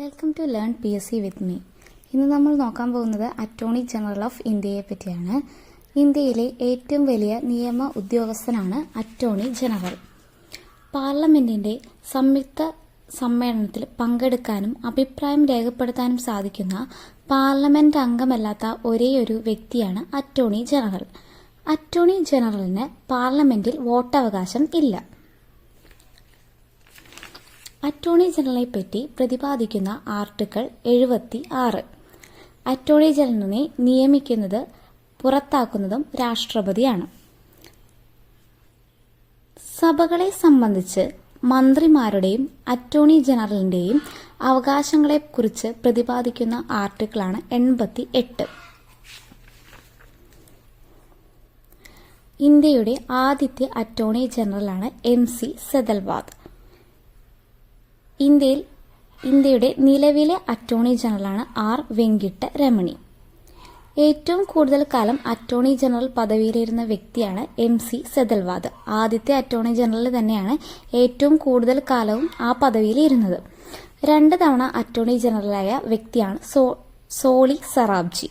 Welcome to learn P S C with me ഇന്ന് നമ്മൾ നോക്കാൻ പോകുന്നത് അറ്റോർണി ജനറൽ ഓഫ് ഇന്ത്യയെ പറ്റിയാണ്. ഇന്ത്യയിലെ ഏറ്റവും വലിയ നിയമ ഉദ്യോഗസ്ഥനാണ് അറ്റോർണി ജനറൽ പാർലമെന്റിന്റെ സംയുക്ത സമ്മേളനത്തിൽ പങ്കെടുക്കാനും അഭിപ്രായം രേഖപ്പെടുത്താനും സാധിക്കുന്ന പാർലമെന്റ് അംഗമല്ലാത്ത ഒരേയൊരു വ്യക്തിയാണ് അറ്റോർണി ജനറൽ അറ്റോർണി ജനറലിന് പാർലമെന്റിൽ വോട്ടവകാശം ഇല്ല. അറ്റോർണി ജനറലിനെ പറ്റി പ്രതിപാദിക്കുന്ന ആർട്ടിക്കിൾ എഴുപത്തി ആറ് അറ്റോർണി ജനറലിനെ നിയമിക്കുന്നത് പുറത്താക്കുന്നതും രാഷ്ട്രപതിയാണ്. സഭകളെ സംബന്ധിച്ച് മന്ത്രിമാരുടെയും അറ്റോർണി ജനറലിന്റെയും അവകാശങ്ങളെ കുറിച്ച് പ്രതിപാദിക്കുന്ന ആർട്ടിക്കിളാണ് എൺപത്തി എട്ട് ഇന്ത്യയുടെ ആദ്യത്തെ അറ്റോർണി ജനറലാണ് എം സി സെതൽവാദ്. ഇന്ത്യയിൽ ഇന്ത്യയുടെ നിലവിലെ അറ്റോർണി ജനറലാണ് ആർ വെങ്കിട്ട രമണി. ഏറ്റവും കൂടുതൽ കാലം അറ്റോർണി ജനറൽ പദവിയിലിരുന്ന വ്യക്തിയാണ് എം സി സെതൽവാദ്. ആദ്യത്തെ അറ്റോർണി ജനറൽ തന്നെയാണ് ഏറ്റവും കൂടുതൽ കാലവും ആ പദവിയിൽ ഇരുന്നത് രണ്ട് തവണ അറ്റോർണി ജനറലായ വ്യക്തിയാണ് സോ സോളി സറാബ്ജി.